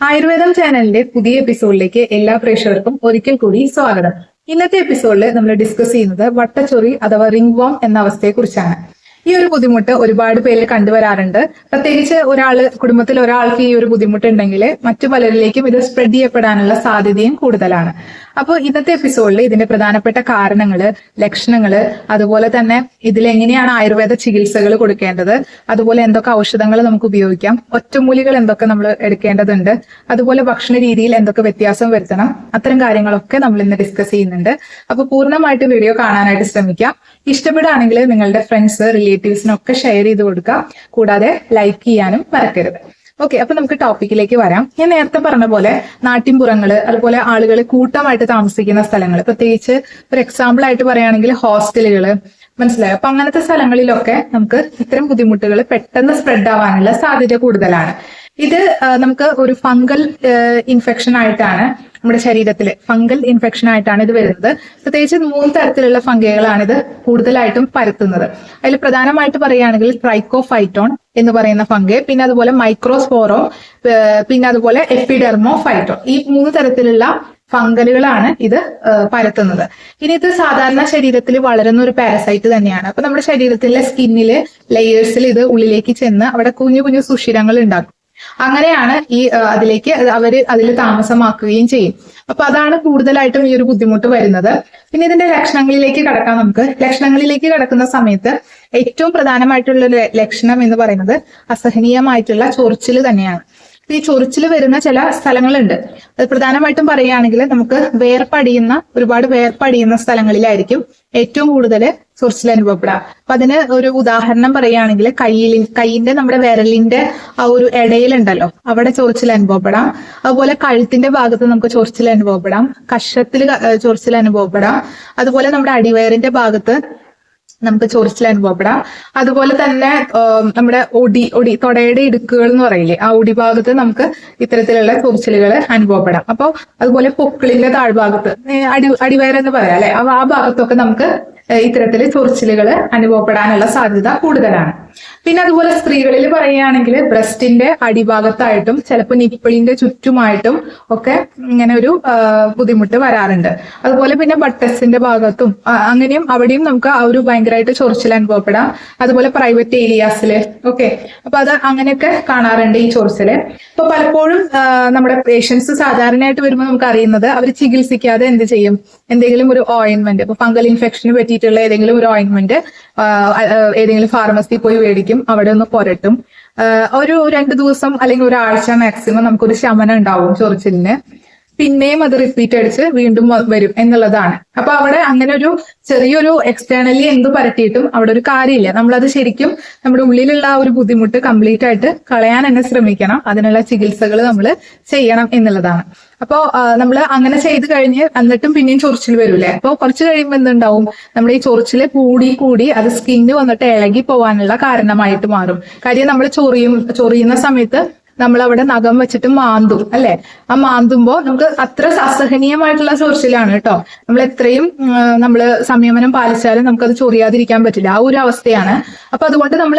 ആയുർവേദം ചാനലിന്റെ പുതിയ എപ്പിസോഡിലേക്ക് എല്ലാ പ്രേക്ഷകർക്കും ഒരിക്കൽ കൂടി സ്വാഗതം. ഇന്നത്തെ എപ്പിസോഡിൽ നമ്മൾ ഡിസ്കസ് ചെയ്യുന്നത് വട്ടച്ചൊറി അഥവാ റിംഗ് വോം എന്ന അവസ്ഥയെ കുറിച്ചാണ് ഈ ഒരു ബുദ്ധിമുട്ട് ഒരുപാട് പേര് കണ്ടുവരാറുണ്ട്. പ്രത്യേകിച്ച് ഒരാൾ കുടുംബത്തിൽ ഒരാൾക്ക് ഈ ഒരു ബുദ്ധിമുട്ടുണ്ടെങ്കിൽ മറ്റു പലരിലേക്കും ഇത് സ്പ്രെഡ് ചെയ്യപ്പെടാനുള്ള സാധ്യതയും കൂടുതലാണ്. അപ്പോൾ ഇന്നത്തെ എപ്പിസോഡിൽ ഇതിന്റെ പ്രധാനപ്പെട്ട കാരണങ്ങൾ ലക്ഷണങ്ങൾ അതുപോലെ തന്നെ ഇതിൽ എങ്ങനെയാണ് ആയുർവേദ ചികിത്സകൾ കൊടുക്കേണ്ടത് അതുപോലെ എന്തൊക്കെ ഔഷധങ്ങൾ നമുക്ക് ഉപയോഗിക്കാം ഒറ്റമൂലികൾ എന്തൊക്കെ നമ്മൾ എടുക്കേണ്ടതുണ്ട് അതുപോലെ ഭക്ഷണ രീതിയിൽ എന്തൊക്കെ വ്യത്യാസം വരുത്തണം അത്തരം കാര്യങ്ങളൊക്കെ നമ്മൾ ഇന്ന് ഡിസ്കസ് ചെയ്യുന്നുണ്ട്. അപ്പോൾ പൂർണമായിട്ട് വീഡിയോ കാണാനായിട്ട് ശ്രമിക്കാം. ഇഷ്ടപ്പെടുകയാണെങ്കിൽ നിങ്ങളുടെ ഫ്രണ്ട്സ് റിലേറ്റീവ്സിനൊക്കെ ഷെയർ ചെയ്ത് കൊടുക്കുക. കൂടാതെ ലൈക്ക് ചെയ്യാനും മറക്കരുത്. ഓക്കെ അപ്പൊ നമുക്ക് ടോപ്പിക്കിലേക്ക് വരാം. ഞാൻ നേരത്തെ പറഞ്ഞ പോലെ നാട്ടിൻപുറങ്ങൾ അതുപോലെ ആളുകൾ കൂട്ടമായിട്ട് താമസിക്കുന്ന സ്ഥലങ്ങൾ പ്രത്യേകിച്ച് ഒരു എക്സാമ്പിൾ ആയിട്ട് പറയുകയാണെങ്കിൽ ഹോസ്റ്റലുകൾ. മനസ്സിലായോ? അപ്പൊ അങ്ങനത്തെ സ്ഥലങ്ങളിലൊക്കെ നമുക്ക് ഇത്തരം ബുദ്ധിമുട്ടുകൾ പെട്ടെന്ന് സ്പ്രെഡ് ആവാനുള്ള സാധ്യത കൂടുതലാണ്. ഇത് നമുക്ക് ഒരു ഫംഗൽ ഇൻഫെക്ഷൻ ആയിട്ടാണ് നമ്മുടെ ശരീരത്തിൽ ഫംഗൽ ഇൻഫെക്ഷൻ ആയിട്ടാണ് ഇത് വരുന്നത്. പ്രത്യേകിച്ച് മൂന്ന് തരത്തിലുള്ള ഫംഗികളാണ് ഇത് കൂടുതലായിട്ടും പരത്തുന്നത്. അതിൽ പ്രധാനമായിട്ട് പറയുകയാണെങ്കിൽ ട്രൈക്കോഫൈറ്റോൺ എന്ന് പറയുന്ന ഫംഗ പിന്നെ അതുപോലെ മൈക്രോസ്പോറോ പിന്നെ അതുപോലെ എപ്പിഡെർമോ ഫൈറ്റോൺ ഈ മൂന്ന് തരത്തിലുള്ള ഫംഗലുകളാണ് ഇത് പരത്തുന്നത്. ഇനി ഇത് സാധാരണ ശരീരത്തിൽ വളരുന്ന ഒരു പാരസൈറ്റ് തന്നെയാണ്. അപ്പൊ നമ്മുടെ ശരീരത്തിലെ സ്കിന്നിൽ ലെയേഴ്സിൽ ഇത് ഉള്ളിലേക്ക് ചെന്ന് അവിടെ കുഞ്ഞു കുഞ്ഞു സുഷിരങ്ങൾ ഉണ്ടാക്കും. അങ്ങനെയാണ് ഈ അതിലേക്ക് അവർ അതിൽ താമസമാക്കുകയും ചെയ്യും. അപ്പൊ അതാണ് കൂടുതലായിട്ടും ഈ ഒരു ബുദ്ധിമുട്ട് വരുന്നത്. പിന്നെ ഇതിന്റെ ലക്ഷണങ്ങളിലേക്ക് കടക്കാം നമുക്ക്. ലക്ഷണങ്ങളിലേക്ക് കടക്കുന്ന സമയത്ത് ഏറ്റവും പ്രധാനമായിട്ടുള്ള ഒരു ലക്ഷണം എന്ന് പറയുന്നത് അസഹനീയമായിട്ടുള്ള ചൊറിച്ചിൽ തന്നെയാണ്. ഈ ചൊറിച്ചിൽ വരുന്ന ചില സ്ഥലങ്ങളുണ്ട്. അത് പ്രധാനമായിട്ടും പറയുകയാണെങ്കിൽ നമുക്ക് വേർപ്പടിയുന്ന ഒരുപാട് വേർപ്പടിയുന്ന സ്ഥലങ്ങളിലായിരിക്കും ഏറ്റവും കൂടുതൽ ചൊറിച്ചിൽ അനുഭവപ്പെടുക. അപ്പൊ അതിന് ഒരു ഉദാഹരണം പറയുകയാണെങ്കിൽ കയ്യിൽ കൈയിന്റെ നമ്മുടെ വിരലിന്റെ ആ ഒരു ഇടയിലുണ്ടല്ലോ അവിടെ ചൊറിച്ചിൽ അനുഭവപ്പെടാം. അതുപോലെ കഴുത്തിന്റെ ഭാഗത്ത് നമുക്ക് ചൊറിച്ചിൽ അനുഭവപ്പെടാം. കഷത്തിൽ ചൊറിച്ചിൽ അനുഭവപ്പെടാം. അതുപോലെ നമ്മുടെ അടിവയറിന്റെ ഭാഗത്ത് നമുക്ക് ചോറിച്ചിൽ അനുഭവപ്പെടാം അതുപോലെ തന്നെ നമ്മുടെ ഒടി ഒടി തൊടയുടെ ഇടുക്കുകൾ എന്ന് പറയില്ലേ ആ ഒടി ഭാഗത്ത് നമുക്ക് ഇത്തരത്തിലുള്ള ചോറിച്ചിലുകൾ അനുഭവപ്പെടാം. അപ്പോൾ അതുപോലെ പൊക്കിളിന്റെ താഴ്ഭാഗത്ത് അടി അടിവയർ എന്ന് പറയാം അല്ലെ? ആ ഭാഗത്തൊക്കെ നമുക്ക് ഏ, ഇത്തരത്തിൽ ചൊറിച്ചിലുകൾ അനുഭവപ്പെടാനുള്ള സാധ്യത കൂടുതലാണ്. പിന്നെ അതുപോലെ സ്ത്രീകളിൽ പറയുകയാണെങ്കിൽ ബ്രസ്റ്റിന്റെ അടിഭാഗത്തായിട്ടും ചിലപ്പോൾ നിപ്പിളിന്റെ ചുറ്റുമായിട്ടും ഒക്കെ ഇങ്ങനെ ഒരു ബുദ്ധിമുട്ട് വരാറുണ്ട്. അതുപോലെ പിന്നെ ബട്ടസിന്റെ ഭാഗത്തും അങ്ങനെയും അവിടെയും നമുക്ക് ആ ഒരു ഭയങ്കരമായിട്ട് ചൊറിച്ചിൽ അനുഭവപ്പെടാം. അതുപോലെ പ്രൈവറ്റ് ഏരിയാസിൽ ഓക്കെ അപ്പൊ അത് അങ്ങനെയൊക്കെ കാണാറുണ്ട് ഈ ചൊറിച്ചിൽ അപ്പൊ പലപ്പോഴും നമ്മുടെ പേഷ്യൻസ് സാധാരണയായിട്ട് വരുമ്പോൾ നമുക്ക് അറിയുന്നത് അവർ ചികിത്സിക്കാതെ എന്ത് ചെയ്യും? എന്തെങ്കിലും ഒരു ഓയിൻമെന്റ് ഇപ്പൊ ഫംഗൽ ഇൻഫെക്ഷന് പറ്റിയിട്ടുള്ള ഏതെങ്കിലും ഒരു ഓയിൻമെന്റ് ഏതെങ്കിലും ഫാർമസി പോയി മേടിക്കും അവിടെ ഒന്ന് പുരട്ടും. ഒരു രണ്ട് ദിവസം അല്ലെങ്കിൽ ഒരാഴ്ച മാക്സിമം നമുക്കൊരു ശമനം ഉണ്ടാവും ചൊറിച്ചിലിന്. പിന്നെയും അത് റിപ്പീറ്റ് അടിച്ച് വീണ്ടും വരും എന്നുള്ളതാണ്. അപ്പൊ അവിടെ അങ്ങനെ ഒരു ചെറിയൊരു എക്സ്റ്റേണലി എന്ത് പരട്ടിയിട്ടും അവിടെ ഒരു കാര്യമില്ല. നമ്മളത് ശരിക്കും നമ്മുടെ ഉള്ളിലുള്ള ആ ഒരു ബുദ്ധിമുട്ട് കംപ്ലീറ്റ് ആയിട്ട് കളയാൻ തന്നെ ശ്രമിക്കണം. അതിനുള്ള ചികിത്സകൾ നമ്മൾ ചെയ്യണം എന്നുള്ളതാണ്. അപ്പോ നമ്മൾ അങ്ങനെ ചെയ്ത് കഴിഞ്ഞ് എന്നിട്ടും പിന്നെയും ചൊറിച്ചിൽ വരൂലേ അപ്പോൾ കുറച്ച് കഴിയുമ്പോൾ എന്തുണ്ടാവും? നമ്മൾ ഈ ചൊറിച്ചിൽ കൂടി കൂടി അത് സ്കിന്ന് വന്നിട്ട് ഇളകി പോകാനുള്ള കാരണമായിട്ട് മാറും. കാര്യം നമ്മൾ ചൊറിയും ചൊറിയുന്ന സമയത്ത് നമ്മൾ അവിടെ നഖം വെച്ചിട്ട് മാന്തും അല്ലെ? ആ മാന്തുമ്പോ നമുക്ക് അത്ര അസഹനീയമായിട്ടുള്ള ചൊറിച്ചിലാണ് കേട്ടോ. നമ്മൾ എത്രയും നമ്മൾ സംയമനം പാലിച്ചാലും നമുക്കത് ചൊറിയാതിരിക്കാൻ പറ്റില്ല. ആ ഒരു അവസ്ഥയാണ്. അപ്പൊ അതുകൊണ്ട് നമ്മൾ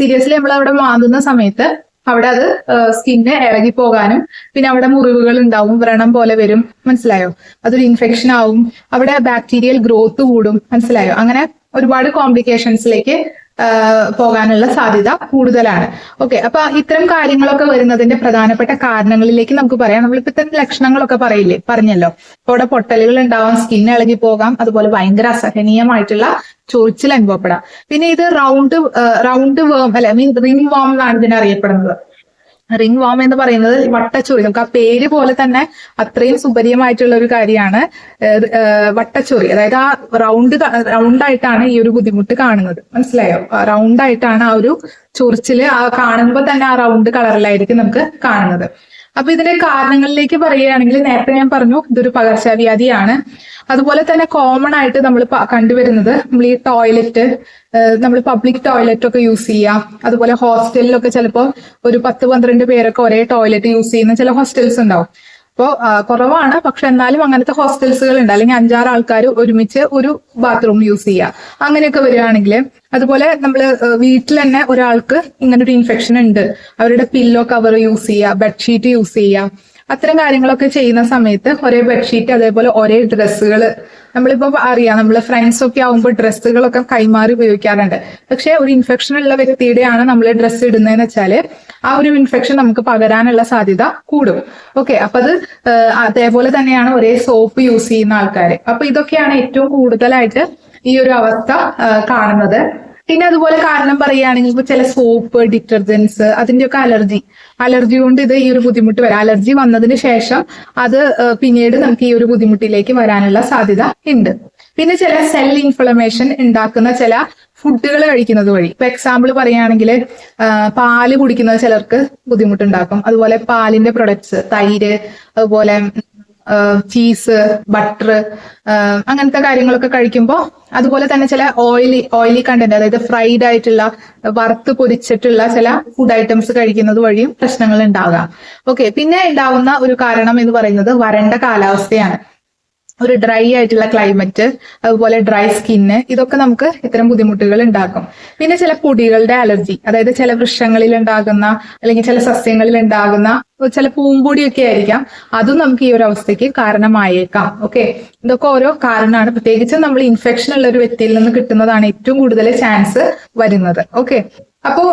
സീരിയസ്ലി നമ്മൾ അവിടെ മാന്തുന്ന സമയത്ത് അവിടെ അത് സ്കിന്ന് ഇളകി പോകാനും പിന്നെ അവിടെ മുറിവുകൾ ഉണ്ടാവും വ്രണം പോലെ വരും. മനസ്സിലായോ? അതൊരു ഇൻഫെക്ഷൻ ആവും. അവിടെ ബാക്ടീരിയൽ ഗ്രോത്ത് കൂടും. മനസ്സിലായോ? അങ്ങനെ ഒരുപാട് കോംപ്ലിക്കേഷൻസിലേക്ക് പോകാനുള്ള സാധ്യത കൂടുതലാണ്. ഓക്കെ അപ്പൊ ഇത്തരം കാര്യങ്ങളൊക്കെ വരുന്നതിന്റെ പ്രധാനപ്പെട്ട കാരണങ്ങളിലേക്ക് നമുക്ക് പറയാം. നമ്മളിപ്പോ ഇത്തരം ലക്ഷണങ്ങളൊക്കെ പറയില്ലേ? പറഞ്ഞല്ലോ. ഇപ്പൊ അവിടെ പൊട്ടലുകൾ ഉണ്ടാവാം സ്കിൻ ഇളകി പോകാം അതുപോലെ ഭയങ്കര അസഹനീയമായിട്ടുള്ള ചൊറിച്ചിൽ അനുഭവപ്പെടാം. പിന്നെ ഇത് റൗണ്ട് റൗണ്ട് വേം അല്ലെ മീൻ റിംഗ് വേം എന്നാണ് ഇതിനെ അറിയപ്പെടുന്നത് റിംഗ് വാം എന്ന് പറയുന്നത് വട്ടച്ചൊറി. നമുക്ക് ആ പേര് പോലെ തന്നെ അത്രയും സുപരിയമായിട്ടുള്ള ഒരു കാര്യമാണ് വട്ടച്ചൊറി. അതായത് ആ റൗണ്ട് റൗണ്ടായിട്ടാണ് ഈ ഒരു ബുദ്ധിമുട്ട് കാണുന്നത്. മനസ്സിലായോ? റൗണ്ടായിട്ടാണ് ആ ഒരു ചൊറിച്ചിൽ ആ കാണുമ്പോൾ തന്നെ ആ റൗണ്ട് കളറിലായിരിക്കും നമുക്ക് കാണുന്നത്. അപ്പൊ ഇതിന്റെ കാരണങ്ങളിലേക്ക് പറയുകയാണെങ്കിൽ നേരത്തെ ഞാൻ പറഞ്ഞു ഇതൊരു പകർച്ചവ്യാധിയാണ്. അതുപോലെ തന്നെ കോമൺ ആയിട്ട് നമ്മൾ കണ്ടുവരുന്നത് നമ്മൾ ഈ ടോയ്ലറ്റ് നമ്മൾ പബ്ലിക് ടോയ്ലറ്റ് ഒക്കെ യൂസ് ചെയ്യാം അതുപോലെ ഹോസ്റ്റലിലൊക്കെ ചിലപ്പോൾ ഒരു പത്ത് പന്ത്രണ്ട് പേരൊക്കെ ഒരേ ടോയ്ലറ്റ് യൂസ് ചെയ്യുന്ന ചില ഹോസ്റ്റൽസ് ഉണ്ടാവും. ഇപ്പോ കുറവാണ്. പക്ഷെ എന്നാലും അങ്ങനത്തെ ഹോസ്റ്റൽസുകൾ ഉണ്ട്. അല്ലെങ്കിൽ അഞ്ചാറ് ആൾക്കാർ ഒരുമിച്ച് ഒരു ബാത്റൂം യൂസ് ചെയ്യുക അങ്ങനെയൊക്കെ വരികയാണെങ്കിൽ അതുപോലെ നമ്മൾ വീട്ടിൽ തന്നെ ഒരാൾക്ക് ഇങ്ങനൊരു ഇൻഫെക്ഷൻ ഉണ്ട്. അവരുടെ പില്ലോ കവർ യൂസ് ചെയ്യുക ബെഡ്ഷീറ്റ് യൂസ് ചെയ്യുക അത്തരം കാര്യങ്ങളൊക്കെ ചെയ്യുന്ന സമയത്ത് ഒരേ ബെഡ്ഷീറ്റ് അതേപോലെ ഒരേ ഡ്രസ്സുകൾ നമ്മളിപ്പോ അറിയാം നമ്മൾ ഫ്രണ്ട്സ് ഒക്കെ ആവുമ്പോൾ ഡ്രസ്സുകളൊക്കെ കൈമാറി ഉപയോഗിക്കാറുണ്ട്. പക്ഷെ ഒരു ഇൻഫെക്ഷൻ ഉള്ള വ്യക്തിയുടെയാണ് നമ്മൾ ഡ്രസ്സ് ഇടുന്നതെന്ന് വെച്ചാൽ ആ ഒരു ഇൻഫെക്ഷൻ നമുക്ക് പകരാനുള്ള സാധ്യത കൂടും. ഓക്കെ അപ്പൊ അത് അതേപോലെ തന്നെയാണ് ഒരേ സോപ്പ് യൂസ് ചെയ്യുന്ന ആൾക്കാർ അപ്പൊ ഇതൊക്കെയാണ് ഏറ്റവും കൂടുതലായിട്ട് ഈ ഒരു അവസ്ഥ കാണുന്നത്. പിന്നെ അതുപോലെ കാരണം പറയുകയാണെങ്കിൽ ഇപ്പൊ ചില സോപ്പ് ഡിറ്റർജൻസ് അതിന്റെയൊക്കെ അലർജി. അലർജി കൊണ്ട് ഇത് ഈ ഒരു ബുദ്ധിമുട്ട് വരാം അലർജി വന്നതിന് ശേഷം അത് പിന്നീട് നമുക്ക് ഈ ഒരു ബുദ്ധിമുട്ടിലേക്ക് വരാനുള്ള സാധ്യത ഉണ്ട്. പിന്നെ ചില സെൽ ഇൻഫ്ലമേഷൻ ഉണ്ടാക്കുന്ന ചില ഫുഡുകൾ കഴിക്കുന്നത് വഴി. ഇപ്പൊ എക്സാമ്പിൾ പറയുകയാണെങ്കിൽ പാൽ കുടിക്കുന്നത് ചിലർക്ക് ബുദ്ധിമുട്ടുണ്ടാക്കും. അതുപോലെ പാലിന്റെ പ്രൊഡക്ട്സ് തൈര് അതുപോലെ ചീസ് ബട്ടർ അങ്ങനത്തെ കാര്യങ്ങളൊക്കെ കഴിക്കുമ്പോൾ അതുപോലെ തന്നെ ചില ഓയിലി ഓയിലി കണ്ടന്റ് അതായത് ഫ്രൈഡ് ആയിട്ടുള്ള വറുത്ത് പൊരിച്ചിട്ടുള്ള ചില ഫുഡ് ഐറ്റംസ് കഴിക്കുന്നത് വഴിയും പ്രശ്നങ്ങൾ ഉണ്ടാകാം. ഓക്കെ പിന്നെ ഉണ്ടാവുന്ന ഒരു കാരണം എന്ന് പറയുന്നത് വരണ്ട കാലാവസ്ഥയാണ്. ഒരു ഡ്രൈ ആയിട്ടുള്ള ക്ലൈമറ്റ് അതുപോലെ ഡ്രൈ സ്കിന്ന് ഇതൊക്കെ നമുക്ക് ഇത്തരം ബുദ്ധിമുട്ടുകൾ ഉണ്ടാക്കും. പിന്നെ ചില പൊടികളുടെ അലർജി അതായത് ചില വൃക്ഷങ്ങളിൽ ഉണ്ടാകുന്ന അല്ലെങ്കിൽ ചില സസ്യങ്ങളിൽ ഉണ്ടാകുന്ന ചില പൂമ്പൊടിയൊക്കെ ആയിരിക്കാം. അതും നമുക്ക് ഈ ഒരു അവസ്ഥയ്ക്ക് കാരണമായേക്കാം. ഓക്കെ ഇതൊക്കെ ഓരോ കാരണമാണ്. പ്രത്യേകിച്ച് നമ്മൾ ഇൻഫെക്ഷൻ ഉള്ള ഒരു വ്യക്തിയിൽ നിന്ന് കിട്ടുന്നതാണ് ഏറ്റവും കൂടുതൽ ചാൻസ് വരുന്നത്. ഓക്കെ അപ്പോ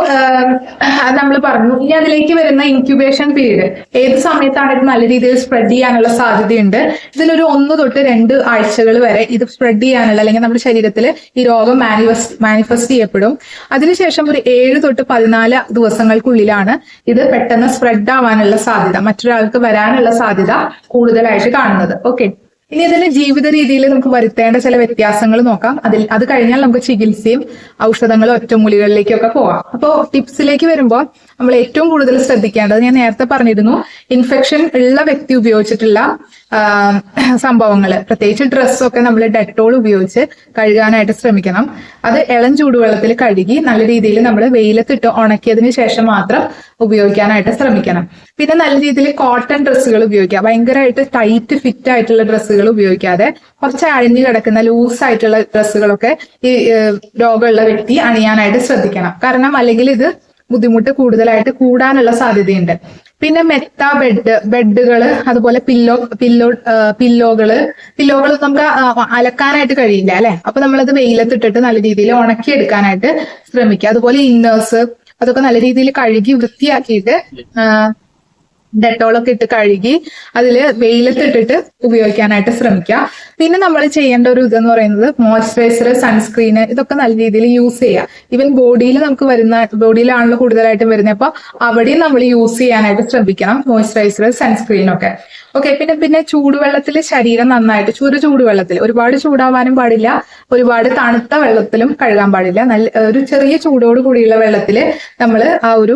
നമ്മൾ പറഞ്ഞു. ഇനി അതിലേക്ക് വരുന്ന ഇൻക്യുബേഷൻ പീരീഡ് ഏത് സമയത്താണ് ഇത് നല്ല രീതിയിൽ സ്പ്രെഡ് ചെയ്യാനുള്ള സാധ്യതയുണ്ട്? ഇതിലൊരു ഒന്ന് തൊട്ട് രണ്ട് ആഴ്ചകൾ വരെ ഇത് സ്പ്രെഡ് ചെയ്യാനുള്ള അല്ലെങ്കിൽ നമ്മുടെ ശരീരത്തിൽ ഈ രോഗം മാനിഫെസ്റ്റ് മാനിഫെസ്റ്റ് ചെയ്യപ്പെടും. അതിനുശേഷം ഒരു ഏഴ് തൊട്ട് പതിനാല് ദിവസങ്ങൾക്കുള്ളിലാണ് ഇത് പെട്ടെന്ന് സ്പ്രെഡ് ആവാനുള്ള സാധ്യത മറ്റൊരാൾക്ക് വരാനുള്ള സാധ്യത കൂടുതലായിട്ട് കാണുന്നത്. ഓക്കെ ഇനി ഇതിന്റെ ജീവിത രീതിയിൽ നമുക്ക് വരുത്തേണ്ട ചില വ്യത്യാസങ്ങൾ നോക്കാം. അതിൽ അത് കഴിഞ്ഞാൽ നമുക്ക് ചികിത്സയും ഔഷധങ്ങളും ഒറ്റമൂലികളിലേക്കൊക്കെ പോവാം. അപ്പോൾ ടിപ്സിലേക്ക് വരുമ്പോൾ നമ്മൾ ഏറ്റവും കൂടുതൽ ശ്രദ്ധിക്കേണ്ടത് ഞാൻ നേരത്തെ പറഞ്ഞിരുന്നു ഇൻഫെക്ഷൻ ഉള്ള വ്യക്തി ഉപയോഗിച്ചിട്ടുള്ള സംഭവങ്ങൾ പ്രത്യേകിച്ച് ഡ്രസ്സൊക്കെ നമ്മൾ ഡെറ്റോൾ ഉപയോഗിച്ച് കഴുകാനായിട്ട് ശ്രമിക്കണം. അത് ഇളം ചൂടുവെള്ളത്തിൽ കഴുകി നല്ല രീതിയിൽ നമ്മൾ വെയിലത്തിട്ട് ഉണക്കിയതിന് ശേഷം മാത്രം ഉപയോഗിക്കാനായിട്ട് ശ്രമിക്കണം. പിന്നെ നല്ല രീതിയിൽ കോട്ടൺ ഡ്രസ്സുകൾ ഉപയോഗിക്കുക. ഭയങ്കരമായിട്ട് ടൈറ്റ് ഫിറ്റ് ആയിട്ടുള്ള ഡ്രസ്സുകൾ ഉപയോഗിക്കാതെ കുറച്ച് അഴിഞ്ഞു കിടക്കുന്ന ലൂസ് ആയിട്ടുള്ള ഡ്രസ്സുകളൊക്കെ ഈ രോഗമുള്ള വ്യക്തി അണിയാനായിട്ട് ശ്രദ്ധിക്കണം. കാരണം അല്ലെങ്കിൽ ഇത് ബുദ്ധിമുട്ട് കൂടുതലായിട്ട് കൂടാനുള്ള സാധ്യതയുണ്ട്. പിന്നെ മെത്ത ബെഡ് ബെഡുകൾ അതുപോലെ പില്ലോ പില്ലോ പില്ലോകൾ. പില്ലോകൾ നമുക്ക് അലക്കാനായിട്ട് കഴിയില്ല അല്ലെ? അപ്പൊ നമ്മളത് വെയിലത്തിട്ടിട്ട് നല്ല രീതിയിൽ ഉണക്കിയെടുക്കാനായിട്ട് ശ്രമിക്കുക. അതുപോലെ ഇന്നേഴ്സ് അതൊക്കെ നല്ല രീതിയിൽ കഴുകി വൃത്തിയാക്കിയിട്ട് ഡെറ്റോളൊക്കെ ഇട്ട് കഴുകി അതിൽ വെയിലത്തിട്ടിട്ട് ഉപയോഗിക്കാനായിട്ട് ശ്രമിക്കുക പിന്നെ നമ്മൾ ചെയ്യേണ്ട ഒരു ഇതെന്ന് പറയുന്നത് മോയ്സ്ചറൈസർ സൺസ്ക്രീൻ ഇതൊക്കെ നല്ല രീതിയിൽ യൂസ് ചെയ്യുക ഈവൻ ബോഡിയിൽ നമുക്ക് വരുന്ന ബോഡിയിലാണല്ലോ കൂടുതലായിട്ടും വരുന്നത്. അപ്പൊ അവിടെയും നമ്മൾ യൂസ് ചെയ്യാനായിട്ട് ശ്രമിക്കണം മോയ്സ്ചറൈസർ സൺസ്ക്രീനൊക്കെ ഓക്കെ പിന്നെ പിന്നെ ചൂടുവെള്ളത്തിൽ ശരീരം നന്നായിട്ട് ചൂട് ചൂടുവെള്ളത്തിൽ ഒരുപാട് ചൂടാവാനും പാടില്ല. ഒരുപാട് തണുത്ത വെള്ളത്തിലും കഴുകാൻ പാടില്ല. നല്ല ഒരു ചെറിയ ചൂടോട് കൂടിയുള്ള വെള്ളത്തിൽ നമ്മൾ ആ ഒരു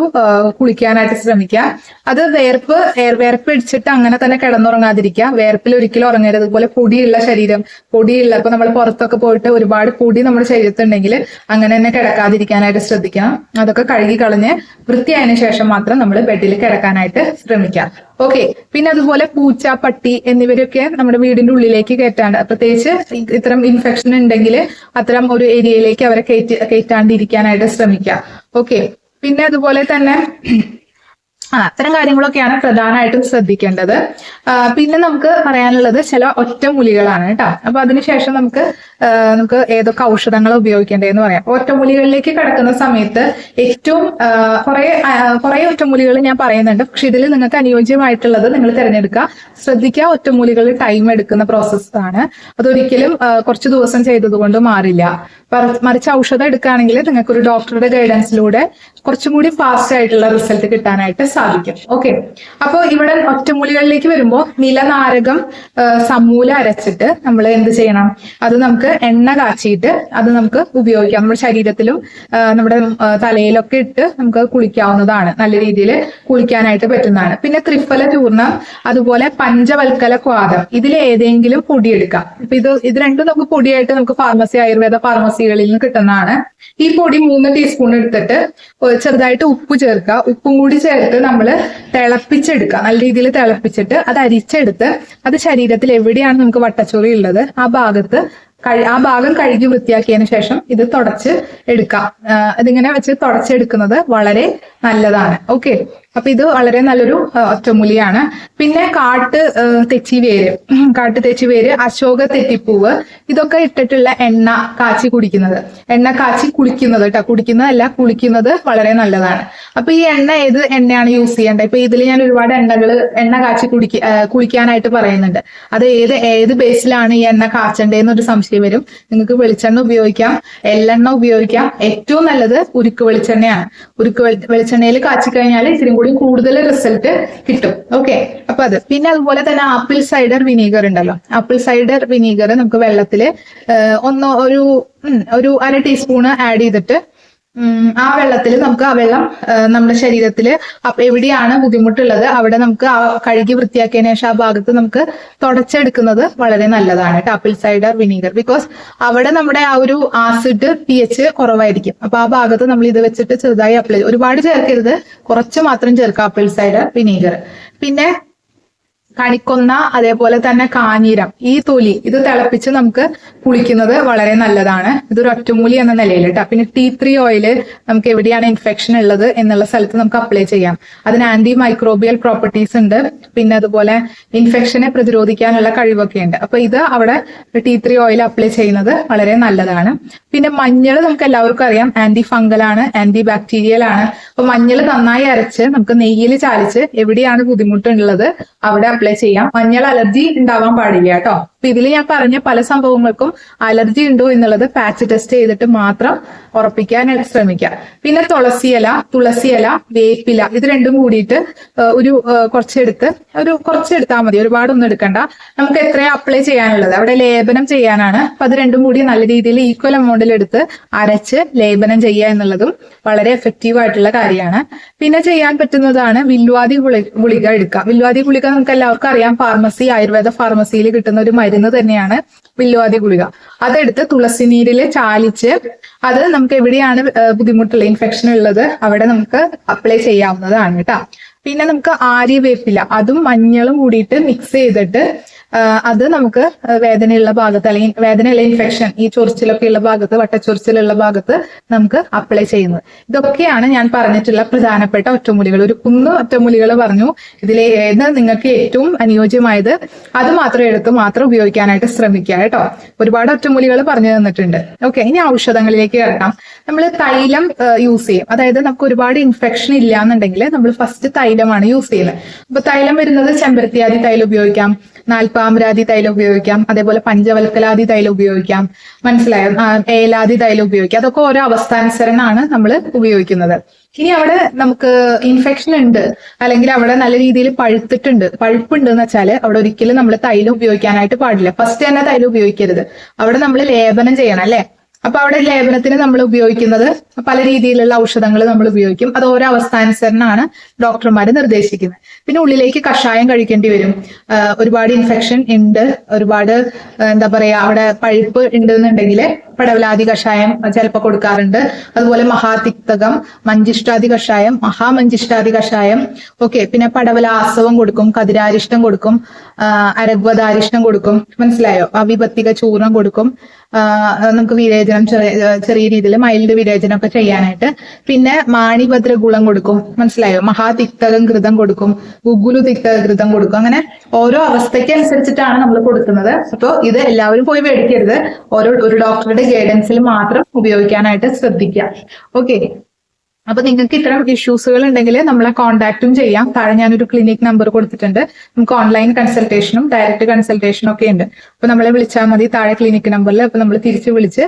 കുളിക്കാനായിട്ട് ശ്രമിക്കുക. അത് വേർപ്പ് വേർപ്പ് ഇടിച്ചിട്ട് അങ്ങനെ തന്നെ കിടന്നുറങ്ങാതിരിക്കുക. വേർപ്പിൽ ഒരിക്കലും ഉറങ്ങരുത്. അതുപോലെ പൊടിയുള്ള ശരീരം പൊടിയുള്ള ഇപ്പൊ നമ്മൾ പുറത്തൊക്കെ പോയിട്ട് ഒരുപാട് പൊടി നമ്മുടെ ശരീരത്തുണ്ടെങ്കിൽ അങ്ങനെ തന്നെ കിടക്കാതിരിക്കാനായിട്ട് ശ്രദ്ധിക്കണം. അതൊക്കെ കഴുകി കളഞ്ഞ് വൃത്തിയായതിനു ശേഷം മാത്രം നമ്മൾ ബെഡിൽ കിടക്കാനായിട്ട് ശ്രമിക്കാം ഓക്കെ പിന്നെ അതുപോലെ പൂച്ച പട്ടി എന്നിവരൊക്കെ നമ്മുടെ വീടിന്റെ ഉള്ളിലേക്ക് കയറ്റാണ്ട് പ്രത്യേകിച്ച് ഇത്തരം ഇൻഫെക്ഷൻ ഉണ്ടെങ്കിൽ അത്തരം ഒരു ഏരിയയിലേക്ക് അവരെ കയറ്റി കയറ്റാണ്ടിരിക്കാനായിട്ട് ശ്രമിക്കുക. ഓക്കെ പിന്നെ അതുപോലെ തന്നെ അത്തരം കാര്യങ്ങളൊക്കെയാണ് പ്രധാനമായിട്ടും ശ്രദ്ധിക്കേണ്ടത്. പിന്നെ നമുക്ക് പറയാനുള്ളത് ചില ഒറ്റമൂലികളാണ് കേട്ടോ. അപ്പൊ അതിനുശേഷം നമുക്ക് നമുക്ക് ഏതൊക്കെ ഔഷധങ്ങൾ ഉപയോഗിക്കേണ്ടതെന്ന് പറയാം. ഒറ്റമൂലികളിലേക്ക് കടക്കുന്ന സമയത്ത് ഏറ്റവും കുറേ കുറെ ഒറ്റമൂലികൾ ഞാൻ പറയുന്നുണ്ട്. പക്ഷെ ഇതിൽ നിങ്ങൾക്ക് അനുയോജ്യമായിട്ടുള്ളത് നിങ്ങൾ തിരഞ്ഞെടുക്കുക. ശ്രദ്ധിക്കുക ഒറ്റമൂലികൾ ടൈം എടുക്കുന്ന പ്രോസസ്സാണ് അതൊരിക്കലും കുറച്ച് ദിവസം ചെയ്തത് കൊണ്ട് മാറില്ല മറിച്ച് ഔഷധം എടുക്കുകയാണെങ്കിൽ നിങ്ങൾക്ക് ഒരു ഡോക്ടറുടെ ഗൈഡൻസിലൂടെ കുറച്ചും കൂടി ഫാസ്റ്റ് ആയിട്ടുള്ള റിസൾട്ട് കിട്ടാനായിട്ട് സാധിക്കും. ഓക്കെ അപ്പോൾ ഇവിടെ ഒറ്റമൂലികളിലേക്ക് വരുമ്പോൾ നിലനാരകം സമൂല അരച്ചിട്ട് നമ്മൾ എന്ത് ചെയ്യണം? അത് നമുക്ക് എണ്ണ കാച്ചിയിട്ട് അത് നമുക്ക് ഉപയോഗിക്കാം. നമ്മുടെ ശരീരത്തിലും നമ്മുടെ തലയിലൊക്കെ ഇട്ട് നമുക്ക് കുളിക്കാവുന്നതാണ്. നല്ല രീതിയിൽ കുളിക്കാനായിട്ട് പറ്റുന്നതാണ്. പിന്നെ ത്രിഫല ചൂർണം അതുപോലെ പഞ്ചവൽക്കല ക്വാദം ഇതിൽ ഏതെങ്കിലും പൊടിയെടുക്കാം ഇപ്പൊ ഇത് ഇത് രണ്ടും നമുക്ക് പൊടിയായിട്ട് നമുക്ക് ഫാർമസി ആയുർവേദ ഫാർമസികളിൽ നിന്ന് കിട്ടുന്നതാണ്. ഈ പൊടി മൂന്ന് ടീസ്പൂൺ എടുത്തിട്ട് ചെറുതായിട്ട് ഉപ്പ് ചേർക്കുക. ഉപ്പും കൂടി ചേർത്ത് നമ്മൾ തിളപ്പിച്ചെടുക്കുക. നല്ല രീതിയിൽ തിളപ്പിച്ചിട്ട് അത് അരിച്ചെടുത്ത് അത് ശരീരത്തിൽ എവിടെയാണ് നമുക്ക് വട്ടച്ചൊറി ഉള്ളത് ആ ഭാഗത്ത് ആ ഭാഗം കഴുകി വൃത്തിയാക്കിയതിനു ശേഷം ഇത് തുടച്ച് എടുക്കാം. ഇതിങ്ങനെ വെച്ച് തുടച്ചെടുക്കുന്നത് വളരെ നല്ലതാണ്. ഓക്കെ? അപ്പൊ ഇത് വളരെ നല്ലൊരു ഒറ്റമൂലിയാണ്. പിന്നെ കാട്ട് തെച്ചി തെച്ചിവേര്. കാട്ട് തെച്ചിവേര് അശോക തെറ്റിപ്പൂവ് ഇതൊക്കെ ഇട്ടിട്ടുള്ള എണ്ണ കാച്ചി കുടിക്കുന്നത്. എണ്ണ കാച്ചി കുളിക്കുന്നത് കേട്ടോ. കുടിക്കുന്നതല്ല കുളിക്കുന്നത് വളരെ നല്ലതാണ്. അപ്പൊ ഈ എണ്ണ ഏത് എണ്ണയാണ് യൂസ് ചെയ്യേണ്ടത്? ഇപ്പൊ ഇതിൽ ഞാൻ ഒരുപാട് എണ്ണകൾ എണ്ണ കാച്ചി കുടിക്ക കുളിക്കാനായിട്ട് പറയുന്നുണ്ട്. അത് ഏത് ഏത് ബേസിലാണ് ഈ എണ്ണ കാച്ചണ്ടേന്നൊരു സംശയം വരും. നിങ്ങൾക്ക് വെളിച്ചെണ്ണ ഉപയോഗിക്കാം. എള്ളെണ്ണ ഉപയോഗിക്കാം. ഏറ്റവും നല്ലത് ഉരുക്ക് വെളിച്ചെണ്ണയാണ്. ഉരുക്ക് വെളിച്ചെണ്ണയിൽ കാച്ചി കഴിഞ്ഞാൽ ഇത്തിരി കൂടി കൂടുതൽ റിസൾട്ട് കിട്ടും. ഓക്കെ അപ്പൊ അത്. പിന്നെ അതുപോലെ തന്നെ ആപ്പിൾ സൈഡർ വിനീഗർ ഉണ്ടല്ലോ. ആപ്പിൾ സൈഡർ വിനീഗർ നമുക്ക് വെള്ളത്തിൽ ഏഹ്, ഒന്ന് ഒരു ഒരു അര ടീസ്പൂണ് ആഡ് ചെയ്തിട്ട് ആ വെള്ളത്തിൽ നമുക്ക് ആ വെള്ളം നമ്മുടെ ശരീരത്തിൽ എവിടെയാണ് ബുദ്ധിമുട്ടുള്ളത് അവിടെ നമുക്ക് ആ കഴുകി വൃത്തിയാക്കിയതിനു ശേഷം ആ ഭാഗത്ത് നമുക്ക് തുടച്ചെടുക്കുന്നത് വളരെ നല്ലതാണ് ടാപ്പിൾ സൈഡർ വിനീഗർ ബിക്കോസ് അവിടെ നമ്മുടെ ആ ഒരു ആസിഡ് പി എച്ച് കുറവായിരിക്കും. അപ്പൊ ആ ഭാഗത്ത് നമ്മൾ ഇത് വെച്ചിട്ട് ചെറുതായി അപ്ലൈ ഒരുപാട് ചേർക്കരുത്. കുറച്ച് മാത്രം ചേർക്കുക ആപ്പിൾ സൈഡർ വിനീഗർ പിന്നെ കണിക്കൊന്ന അതേപോലെ തന്നെ കാഞ്ഞീരം ഈ തൊലി ഇത് തിളപ്പിച്ച് നമുക്ക് കുളിക്കുന്നത് വളരെ നല്ലതാണ്. ഇതൊരു ഒറ്റമൂലി എന്ന നിലയിൽ കേട്ടോ. പിന്നെ ടീ ത്രീ ഓയിൽ നമുക്ക് എവിടെയാണ് ഇൻഫെക്ഷൻ ഉള്ളത് എന്നുള്ള സ്ഥലത്ത് നമുക്ക് അപ്ലൈ ചെയ്യാം. അതിന് ആന്റി മൈക്രോബിയൽ പ്രോപ്പർട്ടീസ് ഉണ്ട്. പിന്നെ അതുപോലെ ഇൻഫെക്ഷനെ പ്രതിരോധിക്കാനുള്ള കഴിവൊക്കെ ഉണ്ട്. അപ്പൊ ഇത് അവിടെ ടീ ത്രീ ഓയിൽ അപ്ലൈ ചെയ്യുന്നത് വളരെ നല്ലതാണ്. പിന്നെ മഞ്ഞൾ നമുക്ക് എല്ലാവർക്കും അറിയാം. ആന്റി ഫംഗൽ ആണ് ആന്റി ബാക്ടീരിയൽ ആണ്. അപ്പൊ മഞ്ഞൾ നന്നായി അരച്ച് നമുക്ക് നെയ്യിൽ ചാലിച്ച് എവിടെയാണ് ബുദ്ധിമുട്ടുള്ളത് അവിടെ അപ്ലൈ ചെയ്യാം. മഞ്ഞൾ അലർജി ഉണ്ടാവാൻ പാടില്ല കേട്ടോ. അപ്പൊ ഇതിൽ ഞാൻ പറഞ്ഞ പല സംഭവങ്ങൾക്കും അലർജി ഉണ്ടോ എന്നുള്ളത് പാച്ച് ടെസ്റ്റ് ചെയ്തിട്ട് മാത്രം ഉറപ്പിക്കാനായിട്ട് ശ്രമിക്കുക പിന്നെ തുളസിയില തുളസിയില വേപ്പില ഇത് രണ്ടും കൂടിയിട്ട് ഒരു കുറച്ചെടുത്ത് ഒരു കുറച്ചെടുത്താൽ മതി. ഒരുപാടൊന്നും എടുക്കണ്ട. നമുക്ക് എത്രയാ അപ്ലൈ ചെയ്യാനുള്ളത്? അവിടെ ലേപനം ചെയ്യാനാണ്. അപ്പൊ അത് രണ്ടും കൂടി നല്ല രീതിയിൽ ഈക്വൽ എമൗണ്ടിൽ എടുത്ത് അരച്ച് ലേപനം ചെയ്യുക എന്നുള്ളതും വളരെ എഫക്റ്റീവ് ആയിട്ടുള്ള കാര്യമാണ്. പിന്നെ ചെയ്യാൻ പറ്റുന്നതാണ് വില്വാദി ഗുളി ഗുളിക എടുക്കുക. വില്വാദി ഗുളിക നമുക്ക് എല്ലാവർക്കും അറിയാം. ഫാർമസി ആയുർവേദ ഫാർമസിയിൽ കിട്ടുന്ന ഒരു മരുന്ന് തന്നെയാണ് വില്ലുവാതി ഗുളിക. അതെടുത്ത് തുളസി നീരിൽ ചാലിച്ച് അത് നമുക്ക് എവിടെയാണ് ബുദ്ധിമുട്ടുള്ള ഇൻഫെക്ഷൻ ഉള്ളത് അവിടെ നമുക്ക് അപ്ലൈ ചെയ്യാവുന്നതാണ് കേട്ടോ. പിന്നെ നമുക്ക് ആര്യവേപ്പില അതും മഞ്ഞളും കൂടിയിട്ട് മിക്സ് ചെയ്തിട്ട് അത് നമുക്ക് വേദനയുള്ള ഭാഗത്ത് അല്ലെങ്കിൽ വേദനയുള്ള ഇൻഫെക്ഷൻ ഈ ചൊറിച്ചിലൊക്കെ ഉള്ള ഭാഗത്ത് വട്ടച്ചൊറിച്ചിലുള്ള ഭാഗത്ത് നമുക്ക് അപ്ലൈ ചെയ്യുന്നത്. ഇതൊക്കെയാണ് ഞാൻ പറഞ്ഞിട്ടുള്ള പ്രധാനപ്പെട്ട ഒറ്റമൂലികൾ. ഒരു കുന്ന് ഒറ്റമൂലികൾ പറഞ്ഞു ഇതിലെ ഏത് നിങ്ങൾക്ക് ഏറ്റവും അനുയോജ്യമായത് അത് മാത്രം എടുത്ത് മാത്രം ഉപയോഗിക്കാനായിട്ട് ശ്രമിക്കുക കേട്ടോ. ഒരുപാട് ഒറ്റമൂലികൾ പറഞ്ഞു തന്നിട്ടുണ്ട്. ഓക്കെ ഇനി ഔഷധങ്ങളിലേക്ക് കിടക്കാം. നമ്മൾ തൈലം യൂസ് ചെയ്യും. അതായത് നമുക്ക് ഒരുപാട് ഇൻഫെക്ഷൻ ഇല്ല എന്നുണ്ടെങ്കിൽ നമ്മൾ ഫസ്റ്റ് തൈലമാണ് യൂസ് ചെയ്യുന്നത്. അപ്പൊ തൈലം വരുന്നത് ചെമ്പരത്തിയാതി തൈലം ഉപയോഗിക്കാം. നാൽപ്പാമരാതി തൈലം ഉപയോഗിക്കാം. അതേപോലെ പഞ്ചവൽക്കലാതി തൈലം ഉപയോഗിക്കാം. മനസ്സിലായോ? ഏലാതി തൈലം ഉപയോഗിക്കാം. അതൊക്കെ ഓരോ അവസ്ഥാനുസരണമാണ് നമ്മൾ ഉപയോഗിക്കുന്നത്. ഇനി അവിടെ നമുക്ക് ഇൻഫെക്ഷൻ ഉണ്ട്. അല്ലെങ്കിൽ അവിടെ നല്ല രീതിയിൽ പഴുത്തിട്ടുണ്ട്. പഴുപ്പുണ്ട് എന്ന് വെച്ചാൽ അവിടെ ഒരിക്കലും നമ്മൾ തൈലം ഉപയോഗിക്കാനായിട്ട് പാടില്ല. ഫസ്റ്റ് തന്നെ തൈലം ഉപയോഗിക്കരുത്. അവിടെ നമ്മൾ ലേപനം ചെയ്യണം അല്ലെ? അപ്പൊ അവിടെ ലേപനത്തിന് നമ്മൾ ഉപയോഗിക്കുന്നത് പല രീതിയിലുള്ള ഔഷധങ്ങൾ നമ്മൾ ഉപയോഗിക്കും. അത് ഓരോ അവസ്ഥാനുസരണമാണ് ഡോക്ടർമാർ നിർദ്ദേശിക്കുന്നത്. പിന്നെ ഉള്ളിലേക്ക് കഷായം കഴിക്കേണ്ടി വരും. ഒരുപാട് ഇൻഫെക്ഷൻ ഉണ്ട്. ഒരുപാട് എന്താ പറയാ അവിടെ പഴുപ്പ് ഉണ്ട് എന്നുണ്ടെങ്കിൽ പടവലാതി കഷായം ചിലപ്പോൾ കൊടുക്കാറുണ്ട്. അതുപോലെ മഹാതിക്തകം മഞ്ചിഷ്ടാദി കഷായം മഹാമഞ്ചിഷ്ടാദി കഷായം. ഓക്കെ പിന്നെ പടവലാസവം കൊടുക്കും കതിരാരിഷ്ടം കൊടുക്കും അരഗ്വതാരിഷ്ടം കൊടുക്കും. മനസ്സിലായോ? അവിപത്തിക ചൂർണം കൊടുക്കും. നമുക്ക് വിരേചനം ചെറിയ ചെറിയ രീതിയിൽ മൈൽഡ് വിരേചനം ഒക്കെ ചെയ്യാനായിട്ട്. പിന്നെ മാണിഭദ്ര ഗുളം കൊടുക്കും. മനസ്സിലായോ? മഹാതിക്തകം ഘൃതം കൊടുക്കും ഗുഗുലു തിക്തക ഘൃതം കൊടുക്കും. അങ്ങനെ ഓരോ അവസ്ഥയ്ക്ക് അനുസരിച്ചിട്ടാണ് നമ്മൾ കൊടുക്കുന്നത്. അപ്പോൾ ഇത് എല്ലാവരും പോയി മേടിക്കരുത്. ഓരോ ഒരു ഡോക്ടറുടെ ഗൈഡൻസിൽ മാത്രം ഉപയോഗിക്കാനായിട്ട് ശ്രദ്ധിക്കുക. ഓക്കെ അപ്പൊ നിങ്ങൾക്ക് ഇത്തരം ഇഷ്യൂസുകൾ ഉണ്ടെങ്കിൽ നമ്മളെ കോൺടാക്റ്റും ചെയ്യാം. താഴെ ഞാനൊരു ക്ലിനിക് നമ്പർ കൊടുത്തിട്ടുണ്ട്. നമുക്ക് ഓൺലൈൻ കൺസൾട്ടേഷനും ഡയറക്റ്റ് കൺസൾട്ടേഷനും ഒക്കെ ഉണ്ട്. അപ്പൊ നമ്മളെ വിളിച്ചാൽ മതി. താഴെ ക്ലിനിക് നമ്പറിൽ അപ്പൊ നമ്മൾ തിരിച്ചു വിളിച്ച്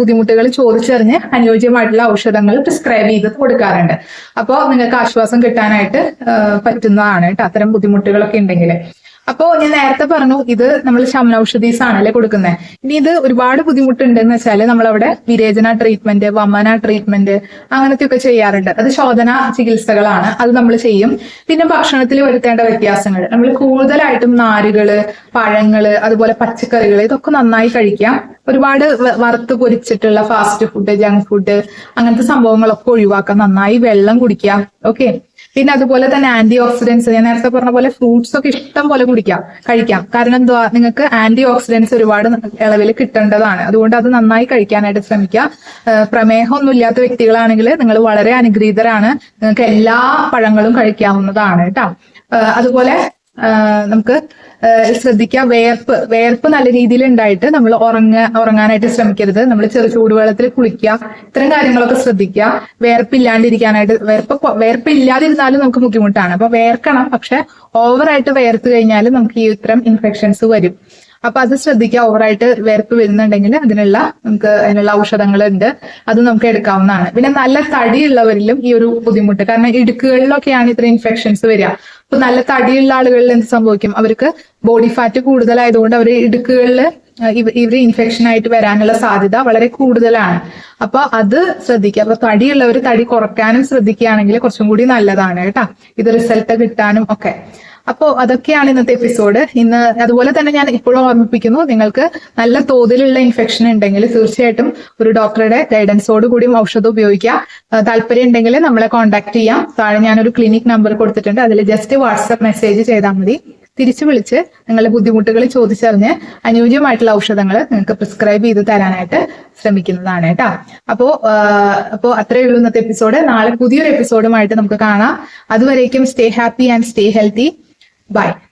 ബുദ്ധിമുട്ടുകൾ ചോദിച്ചറിഞ്ഞ് അനുയോജ്യമായിട്ടുള്ള ഔഷധങ്ങൾ പ്രിസ്ക്രൈബ് ചെയ്ത് കൊടുക്കാറുണ്ട്. അപ്പോൾ നിങ്ങൾക്ക് ആശ്വാസം കിട്ടാനായിട്ട് പറ്റുന്നതാണ് കേട്ടോ. അത്തരം ബുദ്ധിമുട്ടുകളൊക്കെ ഉണ്ടെങ്കിൽ അപ്പോ ഞാൻ നേരത്തെ പറഞ്ഞു ഇത് നമ്മൾ ശമനൌഷധീസ് ആണല്ലേ കൊടുക്കുന്നത് ഇനി ഇത് ഒരുപാട് ബുദ്ധിമുട്ടുണ്ടെന്ന് വെച്ചാൽ നമ്മളവിടെ വിരേചന ട്രീറ്റ്മെന്റ് വമന ട്രീറ്റ്മെന്റ് അങ്ങനത്തെ ഒക്കെ ചെയ്യാറുണ്ട്. അത് ശോധന ചികിത്സകളാണ്. അത് നമ്മൾ ചെയ്യും. പിന്നെ ഭക്ഷണത്തിൽ വരുത്തേണ്ട വ്യത്യാസങ്ങൾ. നമ്മൾ കൂടുതലായിട്ടും നാരുകൾ പഴങ്ങൾ അതുപോലെ പച്ചക്കറികൾ ഇതൊക്കെ നന്നായി കഴിക്കാം. ഒരുപാട് വറുത്ത് പൊരിച്ചിട്ടുള്ള ഫാസ്റ്റ് ഫുഡ് ജങ്ക് ഫുഡ് അങ്ങനത്തെ സംഭവങ്ങളൊക്കെ ഒഴിവാക്കാം. നന്നായി വെള്ളം കുടിക്കാം. ഓക്കെ പിന്നെ അതുപോലെ തന്നെ ആന്റി ഓക്സിഡൻസ് ഞാൻ നേരത്തെ പറഞ്ഞ പോലെ ഫ്രൂട്ട്സ് ഒക്കെ ഇഷ്ടം പോലെ കുടിക്കാം കഴിക്കാം. കാരണം എന്തുവാ? നിങ്ങൾക്ക് ആന്റി ഓക്സിഡൻസ് ഒരുപാട് ഇളവിൽ കിട്ടേണ്ടതാണ്. അതുകൊണ്ട് അത് നന്നായി കഴിക്കാനായിട്ട് ശ്രമിക്കുക. പ്രമേഹമൊന്നും ഇല്ലാത്ത വ്യക്തികളാണെങ്കിൽ നിങ്ങൾ വളരെ അനുഗ്രഹീതരാണ്. നിങ്ങൾക്ക് എല്ലാ പഴങ്ങളും കഴിക്കാവുന്നതാണ് കേട്ടോ. അതുപോലെ നമുക്ക് ശ്രദ്ധിക്കുക. വേർപ്പ് വേർപ്പ് നല്ല രീതിയിൽ ഉണ്ടായിട്ട് നമ്മൾ ഉറങ്ങ ഉറങ്ങാനായിട്ട് ശ്രമിക്കരുത്. നമ്മൾ ചെറു ചൂടുവെള്ളത്തിൽ കുളിക്കുക. ഇത്തരം കാര്യങ്ങളൊക്കെ ശ്രദ്ധിക്കുക. വേർപ്പില്ലാണ്ടിരിക്കാനായിട്ട് വേർപ്പ് വേർപ്പില്ലാതിരുന്നാലും നമുക്ക് ബുദ്ധിമുട്ടാണ്. അപ്പൊ വേർക്കണം. പക്ഷെ ഓവറായിട്ട് വേർത്ത് കഴിഞ്ഞാൽ നമുക്ക് ഈ ഇത്തരം ഇൻഫെക്ഷൻസ് വരും. അപ്പൊ അത് ശ്രദ്ധിക്കുക. ഓവറായിട്ട് വേർപ്പ് വരുന്നുണ്ടെങ്കിൽ അതിനുള്ള നമുക്ക് അതിനുള്ള ഔഷധങ്ങൾ ഉണ്ട് അത് നമുക്ക് എടുക്കാവുന്നതാണ്. പിന്നെ നല്ല തടിയുള്ളവരിലും ഈ ഒരു ബുദ്ധിമുട്ട്. കാരണം ഇടുക്കുകളിലൊക്കെയാണ് ഇത്ര ഇൻഫെക്ഷൻസ് വരിക. അപ്പൊ നല്ല തടിയുള്ള ആളുകളിൽ എന്ത് സംഭവിക്കും? അവർക്ക് ബോഡി ഫാറ്റ് കൂടുതലായതുകൊണ്ട് അവർ ഇടുക്കുകളിൽ ഇവർ ഇൻഫെക്ഷൻ ആയിട്ട് വരാനുള്ള സാധ്യത വളരെ കൂടുതലാണ്. അപ്പൊ അത് ശ്രദ്ധിക്കുക. അപ്പൊ തടിയുള്ളവർ തടി കുറയ്ക്കാനും ശ്രദ്ധിക്കുകയാണെങ്കിൽ കുറച്ചും കൂടി നല്ലതാണ് കേട്ടോ. ഇത് റിസൾട്ട് കിട്ടാനും ഒക്കെ. അപ്പോൾ അതൊക്കെയാണ് ഇന്നത്തെ എപ്പിസോഡ് ഇന്ന് അതുപോലെ തന്നെ ഞാൻ ഇപ്പോഴും ഓർമ്മിപ്പിക്കുന്നു നിങ്ങൾക്ക് നല്ല തോതിലുള്ള ഇൻഫെക്ഷൻ ഉണ്ടെങ്കിൽ തീർച്ചയായിട്ടും ഒരു ഡോക്ടറുടെ ഗൈഡൻസോട് കൂടിയും ഔഷധം ഉപയോഗിക്കുക. താല്പര്യം ഉണ്ടെങ്കിൽ നമ്മളെ കോൺടാക്ട് ചെയ്യാം. താഴെ ഞാനൊരു ക്ലിനിക് നമ്പർ കൊടുത്തിട്ടുണ്ട്. അതിൽ ജസ്റ്റ് വാട്സപ്പ് മെസ്സേജ് ചെയ്താൽ മതി. തിരിച്ചു വിളിച്ച് നിങ്ങളുടെ ബുദ്ധിമുട്ടുകൾ ചോദിച്ചറിഞ്ഞ് അനുയോജ്യമായിട്ടുള്ള ഔഷധങ്ങൾ നിങ്ങൾക്ക് പ്രിസ്ക്രൈബ് ചെയ്ത് തരാനായിട്ട് ശ്രമിക്കുന്നതാണ് കേട്ടോ. അപ്പോ അപ്പോ അത്രയേ ഉള്ളൂ ഇന്നത്തെ എപ്പിസോഡ് നാളെ പുതിയൊരു എപ്പിസോഡുമായിട്ട് നമുക്ക് കാണാം. അതുവരേക്കും stay happy and stay healthy Bye.